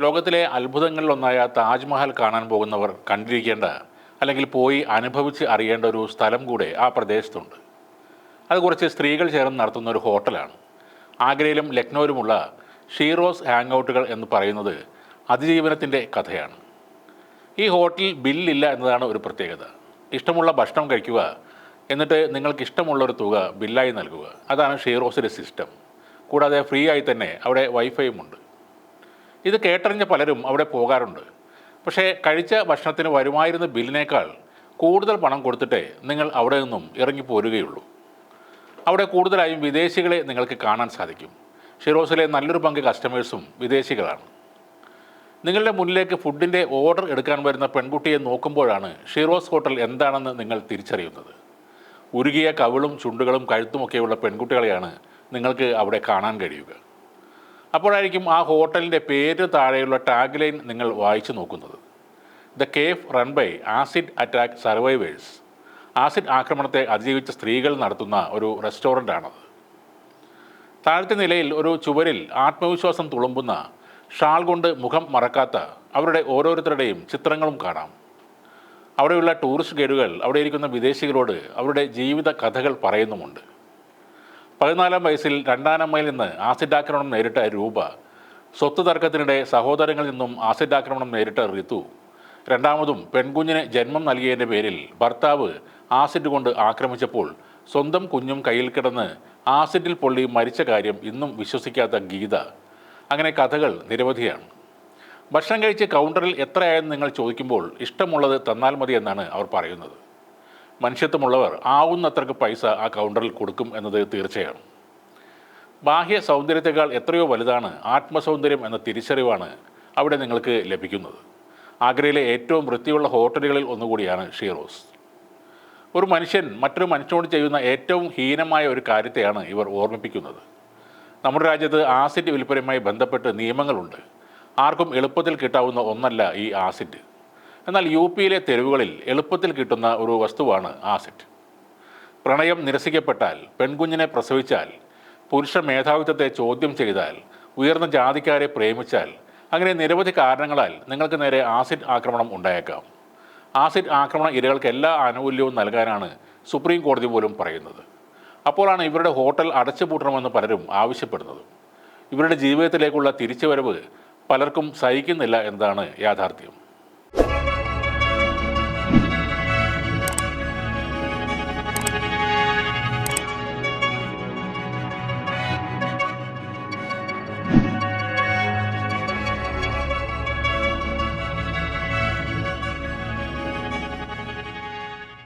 ലോകത്തിലെ അത്ഭുതങ്ങളിലൊന്നായ താജ്മഹൽ കാണാൻ പോകുന്നവർ കണ്ടിരിക്കേണ്ട അല്ലെങ്കിൽ പോയി അനുഭവിച്ച് അറിയേണ്ട ഒരു സ്ഥലം കൂടെ ആ പ്രദേശത്തുണ്ട്. അത് കുറച്ച് സ്ത്രീകൾ ചേർന്ന് നടത്തുന്ന ഒരു ഹോട്ടലാണ്. ആഗ്രയിലും ലക്നൌവിലുമുള്ള ഷീറോസ് ഹാങ് ഔട്ടുകൾ എന്ന് പറയുന്നത് അതിജീവനത്തിന്റെ കഥയാണ്. ഈ ഹോട്ടലിൽ ബില്ലില്ല എന്നതാണ് ഒരു പ്രത്യേകത. ഇഷ്ടമുള്ള ഭക്ഷണം കഴിക്കുക എന്നിട്ട് നിങ്ങൾക്ക് ഇഷ്ടമുള്ള ഒരു തുക ബില്ലായി നൽകുക. അതാണ് ഷീറോസിന്റെ സിസ്റ്റം. കൂടാതെ ഫ്രീ ആയി തന്നെ അവിടെ വൈഫൈയും ഉണ്ട്. ഇത് കേട്ടറിഞ്ഞ പലരും അവിടെ പോകാറുണ്ട്. പക്ഷേ കഴിച്ച ഭക്ഷണത്തിന് വരുമായിരുന്ന ബില്ലിനേക്കാൾ കൂടുതൽ പണം കൊടുത്തിട്ടേ നിങ്ങൾ അവിടെ നിന്നും ഇറങ്ങി പോരുകയുള്ളൂ. അവിടെ കൂടുതലായും വിദേശികളെ നിങ്ങൾക്ക് കാണാൻ സാധിക്കും. ഷിറോസിലെ നല്ലൊരു പങ്ക് കസ്റ്റമേഴ്സും വിദേശികളാണ്. നിങ്ങളുടെ മുന്നിലേക്ക് ഫുഡിന്റെ ഓർഡർ എടുക്കാൻ വരുന്ന പെൺകുട്ടിയെ നോക്കുമ്പോഴാണ് ഷിറോസ് ഹോട്ടൽ എന്താണെന്ന് നിങ്ങൾ തിരിച്ചറിയുന്നത്. ഉരുകിയ കവിളും ചുണ്ടുകളും കഴുത്തുമൊക്കെയുള്ള പെൺകുട്ടികളെയാണ് നിങ്ങൾക്ക് അവിടെ കാണാൻ കഴിയുക. അപ്പോഴായിരിക്കും ആ ഹോട്ടലിന്റെ പേര് താഴെയുള്ള ടാഗ് ലൈൻ നിങ്ങൾ വായിച്ചു നോക്കുന്നത്. The cafe run by acid attack survivors acid ആക്രമണത്തെ അതിജീവിച്ച സ്ത്രീകൾ നടത്തുന്ന ഒരു റെസ്റ്റോറന്റാണത് താഴത്തെ നിലയിൽ ഒരു ചുവരിൽ ആത്മവിശ്വാസം തുളുമ്പുന്ന ഷാൾ കൊണ്ട് മുഖം മറക്കാത്ത അവരുടെ ഓരോരുത്തരുടെയും ചിത്രങ്ങളും കാണാം. അവിടെയുള്ള ടൂറിസ്റ്റ് ഗൈഡുകൾ അവിടെ ഇരിക്കുന്ന വിദേശികളോട് അവരുടെ ജീവിത കഥകൾ പറയുന്നുമുണ്ട്. പതിനാലാം വയസ്സിൽ രണ്ടാനമ്മയിൽ നിന്ന് ആസിഡ് ആക്രമണം നേരിട്ട രൂപ. സ്വത്ത് തർക്കത്തിനിടെ സഹോദരങ്ങളിൽ നിന്നും ആസിഡ് ആക്രമണം നേരിട്ട ഋതു രണ്ടാമതും പെൺകുഞ്ഞിന് ജന്മം നൽകിയതിന്റെ പേരിൽ ഭർത്താവ് ആസിഡ് കൊണ്ട് ആക്രമിച്ചപ്പോൾ സ്വന്തം കുഞ്ഞും കയ്യിൽ കിടന്ന് ആസിഡിൽ പൊള്ളി മരിച്ച കാര്യം ഇന്നും വിശ്വസിക്കാത്ത ഗീത. അങ്ങനെ കഥകൾ നിരവധിയാണ്. ഭക്ഷണം കഴിച്ച് കൗണ്ടറിൽ എത്രയായെന്ന് നിങ്ങൾ ചോദിക്കുമ്പോൾ ഇഷ്ടമുള്ളത് തന്നാൽ മതി എന്നാണ് അവർ പറയുന്നത്. മനുഷ്യത്വമുള്ളവർ ആവുന്നത്രക്ക് പൈസ ആ കൗണ്ടറിൽ കൊടുക്കും എന്നത് തീർച്ചയാണ്. ബാഹ്യ സൗന്ദര്യത്തെക്കാൾ എത്രയോ വലുതാണ് ആത്മസൗന്ദര്യം എന്ന തിരിച്ചറിവാണ് അവിടെ നിങ്ങൾക്ക് ലഭിക്കുന്നത്. ആഗ്രയിലെ ഏറ്റവും വൃത്തിയുള്ള ഹോട്ടലുകളിൽ ഒന്നുകൂടിയാണ് ഷീറോസ്. ഒരു മനുഷ്യൻ മറ്റൊരു മനുഷ്യനോട് ചെയ്യുന്ന ഏറ്റവും ഹീനമായ ഒരു കാര്യത്തെയാണ് ഇവർ ഓർമ്മിപ്പിക്കുന്നത്. നമ്മുടെ രാജ്യത്ത് ആസിഡ് വിൽപ്പനയുമായി ബന്ധപ്പെട്ട് നിയമങ്ങളുണ്ട്. ആർക്കും എളുപ്പത്തിൽ കിട്ടാവുന്ന ഒന്നല്ല ഈ ആസിഡ്. എന്നാൽ യു പിയിലെ തെരുവുകളിൽ എളുപ്പത്തിൽ കിട്ടുന്ന ഒരു വസ്തുവാണ് ആസിഡ്. പ്രണയം നിരസിക്കപ്പെട്ടാൽ പെൺകുഞ്ഞിനെ പ്രസവിച്ചാൽ പുരുഷ മേധാവിത്വത്തെ ചോദ്യം ചെയ്താൽ ഉയർന്ന ജാതിക്കാരെ പ്രേമിച്ചാൽ അങ്ങനെ നിരവധി കാരണങ്ങളാൽ നിങ്ങൾക്ക് നേരെ ആസിഡ് ആക്രമണം ഉണ്ടായേക്കാം. ആസിഡ് ആക്രമണ ഇരകൾക്ക് എല്ലാ ആനുകൂല്യവും നൽകാനാണ് സുപ്രീം കോടതി പോലും പറയുന്നത്. അപ്പോഴാണ് ഇവരുടെ ഹോട്ടൽ അടച്ചുപൂട്ടണമെന്ന് പലരും ആവശ്യപ്പെടുന്നത്. ഇവരുടെ ജീവിതത്തിലേക്കുള്ള തിരിച്ചുവരവ് പലർക്കും സഹിക്കുന്നില്ല എന്നതാണ് യാഥാർത്ഥ്യം.